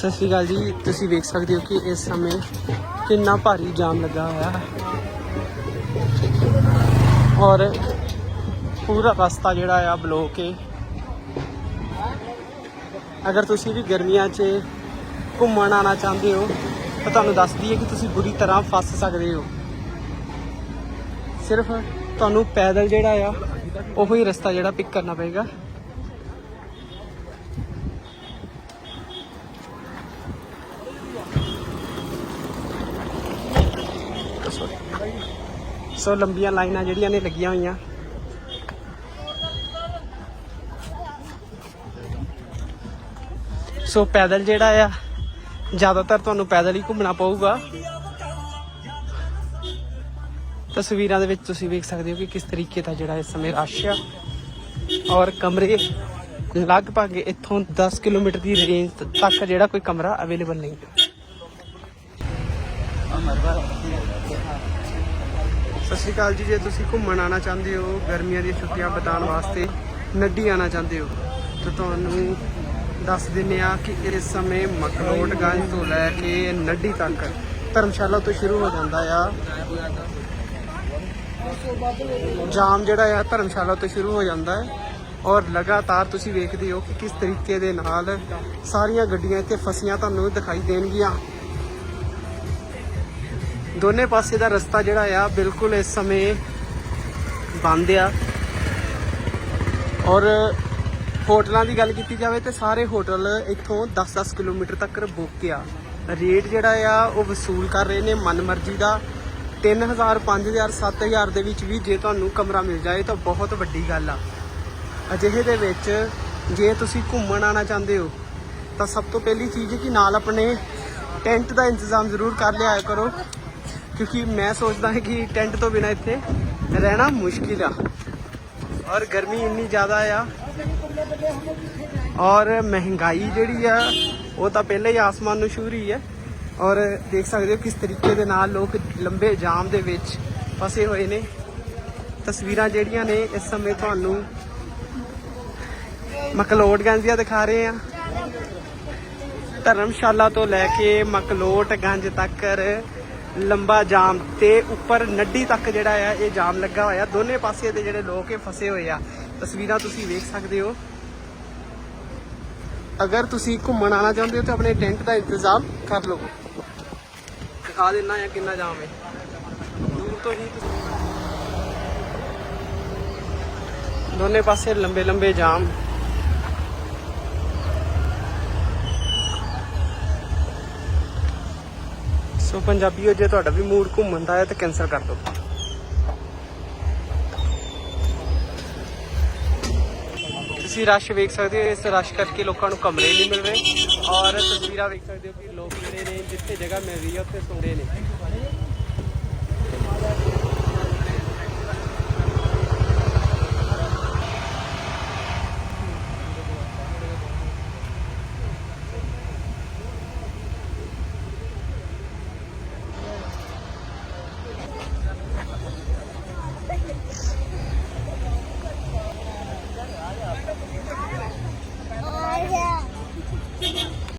ਸਤਿ ਸ਼੍ਰੀ ਅਕਾਲ ਜੀ। ਤੁਸੀਂ ਵੇਖ ਸਕਦੇ ਹੋ ਕਿ ਇਸ ਸਮੇਂ ਕਿੰਨਾ ਭਾਰੀ ਜਾਮ ਲੱਗਾ ਹੋਇਆ ਹੈ। ਔਰ ਪੂਰਾ ਰਸਤਾ ਜਿਹੜਾ ਆ ਬਲੌਕ ਹੈ ਅਗਰ ਤੁਸੀਂ ਵੀ ਗਰਮੀਆਂ 'ਚ ਘੁੰਮਣ ਆਣਾ ਚਾਹੁੰਦੇ ਹੋ, ਤਾਂ ਤੁਹਾਨੂੰ ਦੱਸਦੀ ਹੈ ਕਿ ਤੁਸੀਂ ਬੁਰੀ ਤਰ੍ਹਾਂ ਫਸ ਸਕਦੇ ਹੋ। ਸਿਰਫ ਤੁਹਾਨੂੰ ਪੈਦਲ ਜਿਹੜਾ ਆ, ਉਹੋ ਹੀ ਰਸਤਾ ਜਿਹੜਾ ਪਿਕ ਕਰਨਾ ਪਏਗਾ। ਸੋ ਲੰਬੀਆਂ ਲਾਈਨਾਂ ਜਿਹੜੀਆਂ ਨੇ ਲੱਗੀਆਂ ਹੋਈਆਂ। ਸੋ ਪੈਦਲ ਜਿਹੜਾ ਆ, ਜ਼ਿਆਦਾਤਰ ਤੁਹਾਨੂੰ ਪੈਦਲ ਹੀ ਘੁੰਮਣਾ ਪਊਗਾ। ਤਸਵੀਰਾਂ ਦੇ ਵਿੱਚ ਤੁਸੀਂ ਵੇਖ ਸਕਦੇ ਹੋ ਕਿ ਕਿਸ ਤਰੀਕੇ ਦਾ ਜਿਹੜਾ ਇਸ ਸਮੇਂ ਰਸ਼ ਆ। ਔਰ ਕਮਰੇ ਲਗਭਗ ਇੱਥੋਂ 10 ਕਿਲੋਮੀਟਰ ਦੀ ਰੇਂਜ ਤੱਕ ਜਿਹੜਾ ਕੋਈ ਕਮਰਾ ਅਵੇਲੇਬਲ ਨਹੀਂ। ਹੈ ਸਤਿ ਸ਼੍ਰੀ ਅਕਾਲ ਜੀ, ਜੇ ਤੁਸੀਂ ਘੁੰਮਣ ਆਣਾ ਚਾਹੁੰਦੇ ਹੋ, ਗਰਮੀਆਂ ਦੀਆਂ ਛੁੱਟੀਆਂ ਬਿਤਾਉਣ ਵਾਸਤੇ ਨੱਡੀ ਆਣਾ ਚਾਹੁੰਦੇ ਹੋ, ਤਾਂ ਤੁਹਾਨੂੰ ਦੱਸ ਦਿੰਨੇ ਆ ਕਿ ਇਸ ਸਮੇਂ ਮਕਲੋਡਗੰਜ ਤੋਂ ਲੈ ਕੇ ਨੱਡੀ ਤੱਕ ਧਰਮਸ਼ਾਲਾ ਤੋਂ ਸ਼ੁਰੂ ਹੋ ਜਾਂਦਾ ਆ। ਜਾਮ ਜਿਹੜਾ ਆ, ਧਰਮਸ਼ਾਲਾ ਤੋਂ ਸ਼ੁਰੂ ਹੋ ਜਾਂਦਾ ਹੈ ਔਰ ਲਗਾਤਾਰ ਤੁਸੀਂ ਵੇਖਦੇ ਹੋ ਕਿ ਕਿਸ ਤਰੀਕੇ ਦੇ ਨਾਲ ਸਾਰੀਆਂ ਗੱਡੀਆਂ ਇੱਥੇ ਫਸੀਆਂ ਤੁਹਾਨੂੰ ਦਿਖਾਈ ਦੇਣਗੀਆਂ। ਦੋਨੇ ਪਾਸੇ ਦਾ ਰਸਤਾ ਜਿਹੜਾ ਆ, ਬਿਲਕੁਲ ਇਸ ਸਮੇਂ ਬੰਦ ਆ। ਔਰ ਹੋਟਲਾਂ ਦੀ ਗੱਲ ਕੀਤੀ ਜਾਵੇ ਤੇ ਸਾਰੇ ਹੋਟਲ ਇੱਥੋਂ 10-10 ਕਿਲੋਮੀਟਰ ਤੱਕ ਬੁੱਕ ਆ। ਰੇਟ ਜਿਹੜਾ ਆ, ਉਹ ਵਸੂਲ ਕਰ ਰਹੇ ਨੇ ਮਨਮਰਜ਼ੀ ਦਾ। 3000 5000 7000 ਦੇ ਵਿੱਚ ਵੀ ਜੇ ਤੁਹਾਨੂੰ ਕਮਰਾ ਮਿਲ ਜਾਏ ਤਾਂ ਬਹੁਤ ਵੱਡੀ ਗੱਲ ਆ। ਅਜਿਹੇ ਦੇ ਵਿੱਚ ਜੇ ਤੁਸੀਂ ਘੁੰਮਣ ਆਣਾ ਚਾਹੁੰਦੇ ਹੋ, ਤਾਂ ਸਭ ਤੋਂ ਪਹਿਲੀ ਚੀਜ਼ ਹੈ ਕਿ ਨਾਲ ਆਪਣੇ ਟੈਂਟ ਦਾ ਇੰਤਜ਼ਾਮ ਜ਼ਰੂਰ ਕਰ ਲਿਆ ਕਰੋ। ਕਿਉਂਕਿ ਮੈਂ ਸੋਚਦਾ ਹਾਂ ਕਿ ਟੈਂਟ ਤੋਂ ਬਿਨਾ ਇੱਥੇ ਰਹਿਣਾ ਮੁਸ਼ਕਿਲ ਆ। ਔਰ ਗਰਮੀ ਇੰਨੀ ਜ਼ਿਆਦਾ ਆ। ਔਰ ਮਹਿੰਗਾਈ ਜਿਹੜੀ ਆ, ਉਹ ਤਾਂ ਪਹਿਲੇ ਹੀ ਆਸਮਾਨ ਨੂੰ ਛੂ ਰਹੀ ਹੈ। ਔਰ ਦੇਖ ਸਕਦੇ ਹੋ ਕਿਸ ਤਰੀਕੇ ਦੇ ਨਾਲ ਲੋਕ ਲੰਬੇ ਜਾਮ ਦੇ ਵਿੱਚ ਫਸੇ ਹੋਏ ਨੇ। ਤਸਵੀਰਾਂ ਜਿਹੜੀਆਂ ਨੇ, ਇਸ ਸਮੇਂ ਤੁਹਾਨੂੰ ਮਕਲੋਟਗੰਜ ਦੀਆਂ ਦਿਖਾ ਰਹੇ ਆ ਧਰਮਸ਼ਾਲਾ ਤੋਂ ਲੈ ਕੇ ਮਕਲੋਟਗੰਜ ਤੱਕ ਲੰਬਾ ਜਾਮ ਤੇ ਉੱਪਰ ਨੱਡੀ ਤੱਕ ਜਿਹੜਾ ਆ, ਇਹ ਜਾਮ ਲੱਗਾ ਹੋਇਆ। ਦੋਨੇ ਪਾਸੇ ਦੇ ਜਿਹੜੇ ਲੋਕ ਇਹ ਫਸੇ ਹੋਏ ਆ। ਤਸਵੀਰਾਂ ਤੁਸੀਂ ਵੇਖ ਸਕਦੇ ਹੋ। ਅਗਰ ਤੁਸੀਂ ਘੁੰਮਣ ਆਣਾ ਚਾਹੁੰਦੇ ਹੋ ਤਾਂ ਆਪਣੇ ਟੈਂਟ ਦਾ ਇੰਤਜ਼ਾਮ ਕਰ ਲਓ। ਦਿਖਾ ਦੇਣਾ ਆ ਕਿੰਨਾ ਜਾਮ ਹੈ। ਦੂਰ ਤੋਂ ਹੀ ਦੋਨੇ ਪਾਸੇ ਲੰਬੇ ਲੰਬੇ ਜਾਮ। ਸੋ ਪੰਜਾਬੀਓ ਜੇ ਤੁਹਾਡਾ ਵੀ ਮੂਡ ਘੁੰਮਣ ਦਾ ਹੈ ਤਾਂ ਕੈਂਸਲ ਕਰ ਦਿਓ। ਤੁਸੀਂ ਰਸ਼ ਵੇਖ ਸਕਦੇ ਹੋ, ਇਸ ਰਸ਼ ਕਰਕੇ ਲੋਕਾਂ ਨੂੰ ਕਮਰੇ ਨਹੀਂ ਮਿਲ ਰਹੇ। ਔਰ ਤਸਵੀਰਾਂ ਵੇਖ ਸਕਦੇ ਹੋ ਕਿ ਲੋਕ ਜਿਹੜੇ ਨੇ, ਜਿੱਥੇ ਜਗ੍ਹਾ ਮਿਲ ਰਹੀ ਹੈ, ਉੱਥੇ ਸੌਂਦੇ ਨੇ।